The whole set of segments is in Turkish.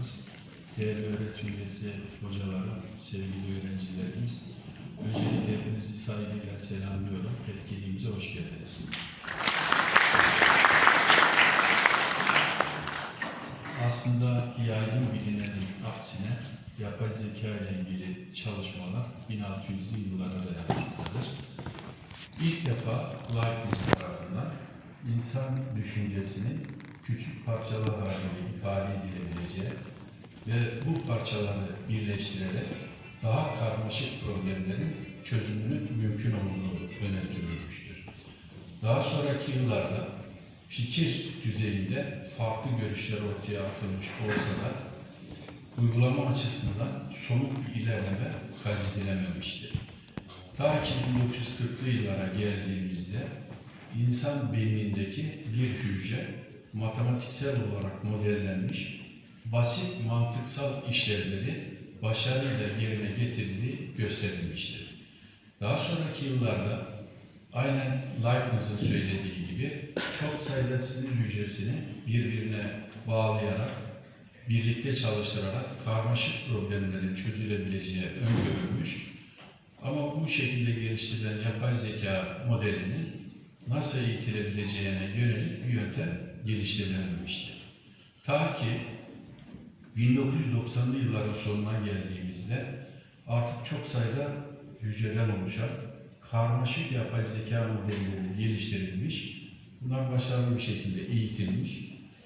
Başkanımız, değerli öğretim üyesi hocalarım, sevgili öğrencilerimiz, öncelikle hepinizi saygıyla selamlıyorum. Etkinliğimize hoş geldiniz. Aslında yaygın bilinenin aksine yapay zeka ile ilgili çalışmalar 1600'lü yıllara dayanmaktadır. İlk defa Leibniz tarafından insan düşüncesinin küçük parçalar halinde ifade edilebileceği ve bu parçaları birleştirerek daha karmaşık problemlerin çözümünün mümkün olduğu öne sürülmüştür. Daha sonraki yıllarda fikir düzeyinde farklı görüşler ortaya atılmış olsa da uygulama açısından somut bir ilerleme kaydedilememiştir. Ta ki 1940'lı yıllara geldiğimizde insan beynindeki bir hücre matematiksel olarak modellenmiş basit mantıksal işlevleri başarıyla yerine getirdiği gösterilmiştir. Daha sonraki yıllarda aynen Leibniz'in söylediği gibi çok sayıda sinir hücresini birbirine bağlayarak, birlikte çalıştırarak karmaşık problemlerin çözülebileceği öngörülmüş ama bu şekilde geliştirilen yapay zeka modelinin nasıl eğitilebileceğine yönelik bir yöntem geliştirilememiştir. Ta ki 1990'lı yılların sonuna geldiğimizde artık çok sayıda hücreden oluşan karmaşık yapay zeka modelleri geliştirilmiş, bunlar başarılı bir şekilde eğitilmiş,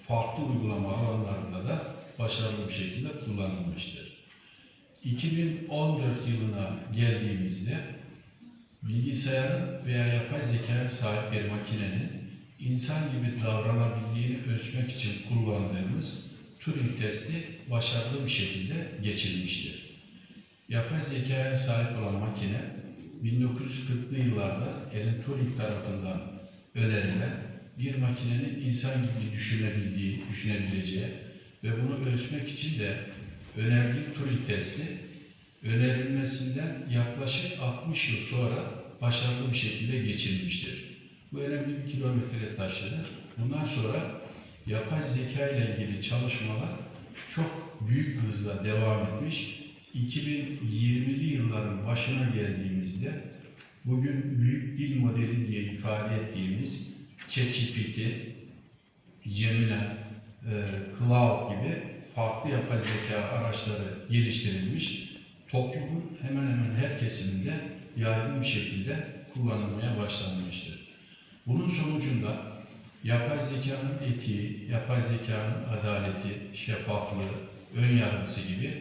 farklı uygulama alanlarında da başarılı bir şekilde kullanılmıştır. 2014 yılına geldiğimizde bilgisayarın veya yapay zekaya sahip bir makinenin insan gibi davranabildiğini ölçmek için kullandığımız Turing testi başarılı bir şekilde geçilmiştir. Yapay zekaya sahip olan makine 1940'lı yıllarda Alan Turing tarafından önerilen bir makinenin insan gibi düşünebildiği, düşünebileceği ve bunu ölçmek için de önerdiği Turing testi önerilmesinden yaklaşık 60 yıl sonra başarılı bir şekilde geçilmiştir. Bu önemli bir kilometre taşıdır. Bundan sonra yapay zeka ile ilgili çalışmalar çok büyük hızla devam etmiş. 2020'li yılların başına geldiğimizde bugün büyük dil modeli diye ifade ettiğimiz ChatGPT, Gemini, e, Cloud gibi farklı yapay zeka araçları geliştirilmiş. Toplumun hemen hemen her kesiminde yaygın bir şekilde kullanılmaya başlanmıştır. Bunun sonucunda yapay zekanın etiği, yapay zekanın adaleti, şeffaflığı, ön yargısı gibi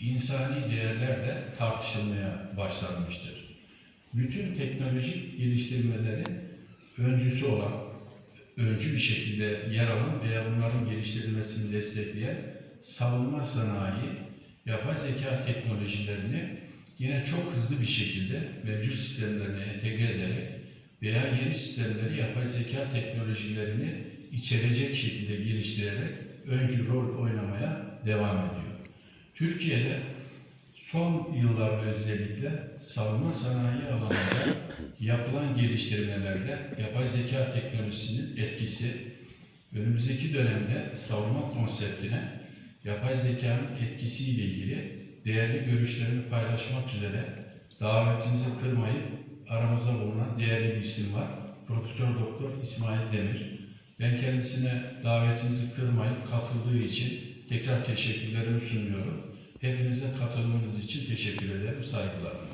insani değerlerle tartışılmaya başlanmıştır. Bütün teknolojik geliştirmelerin öncüsü olan, öncü bir şekilde yer alan veya bunların geliştirilmesini destekleyen savunma sanayi, yapay zeka teknolojilerini yine çok hızlı bir şekilde mevcut sistemlerine entegre ederek veya yeni sistemleri yapay zeka teknolojilerini içerecek şekilde geliştirerek öncü rol oynamaya devam ediyor. Türkiye'de son yıllarda özellikle savunma sanayi alanında yapılan geliştirmelerde yapay zeka teknolojisinin etkisi önümüzdeki dönemde savunma konseptine yapay zekanın etkisiyle ilgili değerli görüşlerimi paylaşmak üzere davetinizi kırmayıp aramızda bulunan değerli bir isim var. Profesör Doktor İsmail Demir. Ben kendisine davetinizi kırmayıp katıldığı için tekrar teşekkürlerimi sunuyorum. Hepinize katılmanız için teşekkür ederim. Saygılarımla.